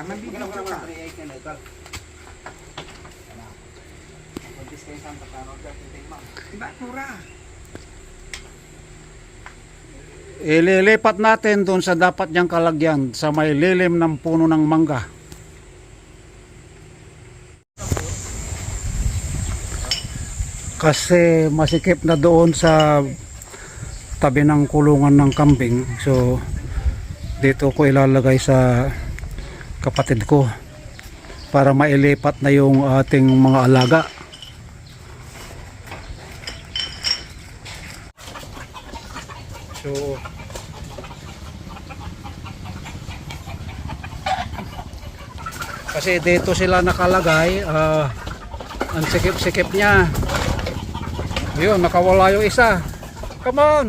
ka, mabibigyan ka. Diba, mura? Ililipat natin doon sa dapat niyang kalagyan sa may lilim ng puno ng mangga. Kasi masikip na doon sa tabi ng kulungan ng kambing. So dito ko ilalagay sa kapatid ko para mailipat na yung ating mga alaga. So Kasi dito sila nakalagay, ah, ang sikip-sikip niya. Yun, nakawala yung isa. Come on!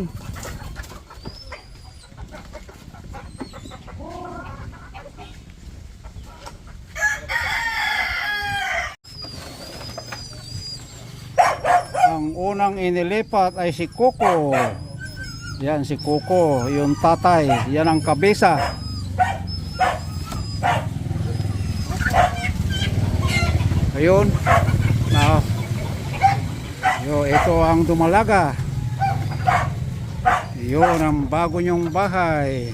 Ang unang inilipat ay si Coco. Yan si Coco, yung tatay, yan ang kabisa. Ayun. Yo, ito ang dumalaga. Yun ang bago nyong bahay.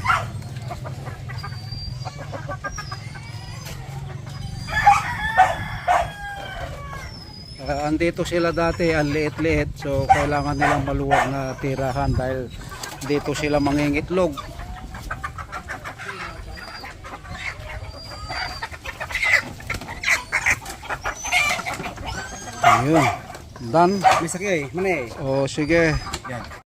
Ah, andito sila dati, ang liit-liit. So, kailangan nilang maluwag na tirahan dahil dito sila mangingitlog. Ayun. Dan. May sakay, mana eh. O sige. Yan.